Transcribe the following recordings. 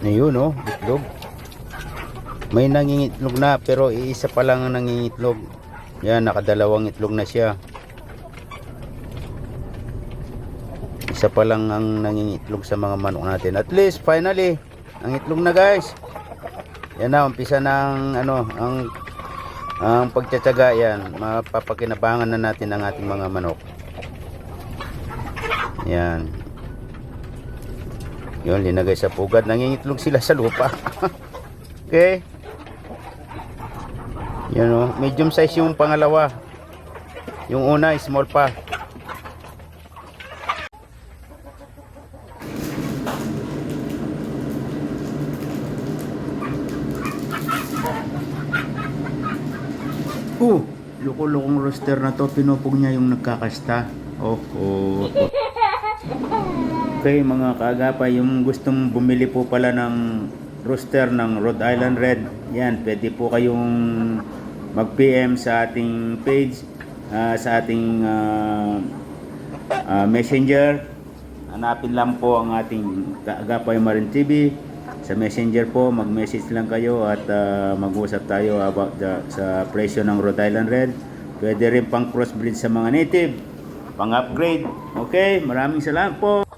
Ayun oh, itlog. May nangingitlog na pero iisa pa lang ang nangingitlog. Yan, nakadalawang itlog na siya. Isa pa lang ang nangingitlog sa mga manok natin. At least finally, ang itlog na guys. Yan na, umpisa ng ano, ang ang pagtsatsaga yan. Mapapakinabangan na natin ang ating mga manok. Yan. Yun, linagay sa pugad. Nangingitlog sila sa lupa. okay. Yan o. Medium size yung pangalawa. Yung una, small pa. Oh, loko-lokong rooster na to. Pinupog niya yung nagkakasta. Oh, oh. Okay mga kaagapay, yung gustong bumili po pala ng rooster ng Rhode Island Red, yan, pwede po kayong mag-PM sa ating page, ah, sa ating ah, ah, messenger. Hanapin lang po ang ating Kaagapay Marin TV. Sa messenger po, mag-message lang kayo at ah, mag-usap tayo about the, sa presyo ng Rhode Island Red. Pwede rin pang crossbreed sa mga native, pang-upgrade. Okay, maraming salamat po.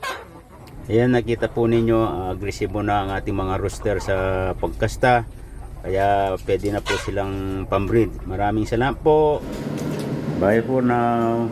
Ayan, nakita po ninyo, ah, agresibo na ang ating mga rooster sa pagkasta. Kaya pwede na po silang pambreed. Maraming salamat po. Bye for now.